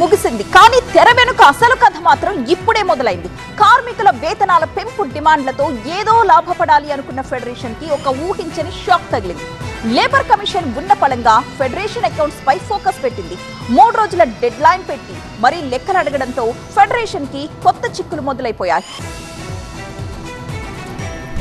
ముగిసింది. కానీ తెర వెనుక అసలు కథ మాత్రం ఇప్పుడే మొదలైంది. కార్మికుల వేతనాల పెంపు డిమాండ్లతో ఏదో లాభపడాలి అనుకున్న ఫెడరేషన్కి ఒక ఊహించని షాక్ తగిలింది. లేబర్ కమిషన్ ఉన్న పళంగా ఫెడరేషన్ అకౌంట్స్ పై ఫోకస్ పెట్టింది. మూడు రోజుల డెడ్ లైన్ పెట్టి మరీ లెక్కలు అడగడంతో ఫెడరేషన్కి కొత్త చిక్కులు మొదలైపోయాయి.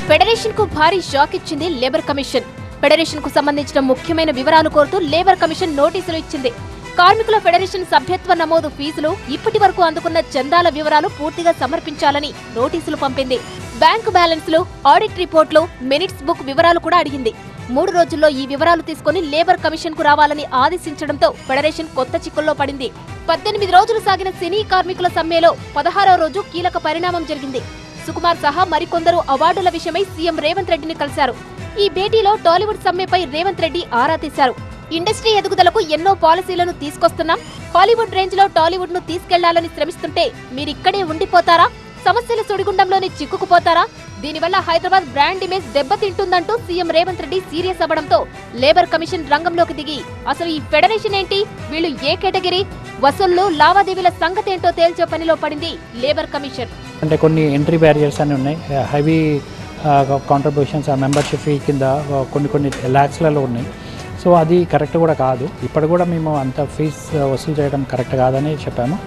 ఫెడరేషన్కు భారీ షాక్ ఇచ్చింది లేబర్ కమిషన్. ఫెడరేషన్కు సంబంధించిన ముఖ్యమైన వివరాలు కోరుతూ లేబర్ కమిషన్ నోటీసులు ఇచ్చింది. కార్మికుల ఫెడరేషన్ సభ్యత్వ నమోదు ఫీజులు ఇప్పటి వరకు అందుకున్న చందాల వివరాలు పూర్తిగా సమర్పించాలని నోటీసులు పంపింది. బ్యాంకు బ్యాలెన్స్లు ఆడిట్ రిపోర్ట్లు మినిట్స్ బుక్ వివరాలు కూడా అడిగింది. మూడు రోజుల్లో ఈ వివరాలు తీసుకుని లేబర్ కమిషన్కు రావాలని ఆదేశించడంతో ఫెడరేషన్ కొత్త చిక్కుల్లో పడింది. పద్దెనిమిది రోజులు సాగిన సినీ కార్మికుల సమ్మెలో పదహారో రోజు కీలక పరిణామం జరిగింది. సుకుమార్ సహా మరికొందరు అవార్డుల విషయమై సీఎం రేవంత్ రెడ్డిని కలిశారు. ఈ భేటీలో టాలీవుడ్ సమ్మెపై రేవంత్ రెడ్డి ఆరా తీశారు. ఇండస్ట్రీ ఎదుగుదలకు ఎన్నో పాలసీలను తీసుకొస్తున్నాం. హాలీవుడ్ రేంజ్లో టాలీవుడ్ను తీసుకెళ్ళాలని శ్రమిస్తుంటే మీరిక్కడే ఉండిపోతారా? సమస్యల సుడిగుండంలోనే చిక్కుకుపోతారా? దీనివల్ల హైదరాబాద్ బ్రాండ్ ఇమేజ్ దెబ్బతింటుందంటూ సీఎం రేవంత్ రెడ్డి సీరియస్ అవ్వడంతో లేబర్ కమిషన్ రంగంలోకి దిగి అసలు ఈ ఫెడరేషన్ ఏంటి? వీళ్ళు ఏ కేటగిరీ? వసూళ్ళు లావాదేవీల సంగతేంటో తేల్చే పనిలో పడింది లేబర్ కమిషన్. అంటే కొన్ని ఎంట్రీ బ్యారియర్స్ అని ఉన్నాయి. హెవీ కాంట్రిబ్యూషన్స్ ఆ మెంబర్షిప్ ఫీ కింద కొన్ని కొన్ని ల్యాక్స్లలో ఉన్నాయి. సో అది కరెక్ట్ కూడా కాదు. ఇప్పుడు కూడా మేము అంత ఫీజ్ వసూలు చేయడం కరెక్ట్ కాదని చెప్పాము.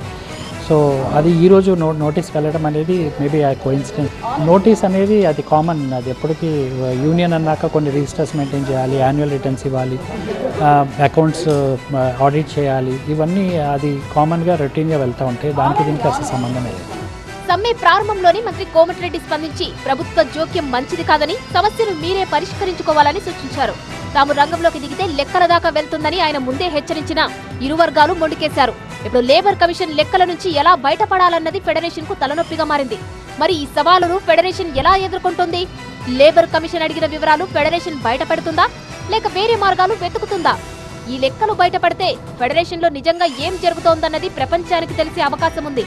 సో అది ఈరోజు నో నోటీస్ వెళ్ళడం అనేది మేబీ ఆ కోయిన్సిడెన్స్ నోటీస్ అనేది అది కామన్ అది ఎప్పటికీ యూనియన్ అన్నాక కొన్ని రిజిస్టర్స్ మెయింటైన్ చేయాలి యాన్యువల్ రిటర్న్స్ ఇవ్వాలి అకౌంట్స్ ఆడిట్ చేయాలి ఇవన్నీ అది కామన్గా రొటీన్గా వెళ్తూ ఉంటాయి దానికి దీనికి అసలు సంబంధం లేదు. సమ్మె ప్రారంభంలోనే మంత్రి కోమటిరెడ్డి స్పందించి ప్రభుత్వ జోక్యం మంచిది కాదని సమస్యను మీరే పరిష్కరించుకోవాలని సూచించారు. తాము రంగంలోకి దిగితే లెక్కల దాకా వెళ్తుందని ఆయన ముందే హెచ్చరించిన ఇరు వర్గాలు మొండికేశారు. ఇప్పుడు లేబర్ కమిషన్ లెక్కల నుంచి ఎలా బయటపడాలన్నది ఫెడరేషన్కు తలనొప్పిగా మారింది. మరి ఈ సవాలును ఫెడరేషన్ ఎలా ఎదుర్కొంటుంది? లేబర్ కమిషన్ అడిగిన వివరాలు ఫెడరేషన్ బయటపెడుతుందా? లేక వేరే మార్గాలు వెతుకుతుందా? ఈ లెక్కలు బయటపడితే ఫెడరేషన్లో నిజంగా ఏం జరుగుతోందన్నది ప్రపంచానికి తెలిసే అవకాశం ఉంది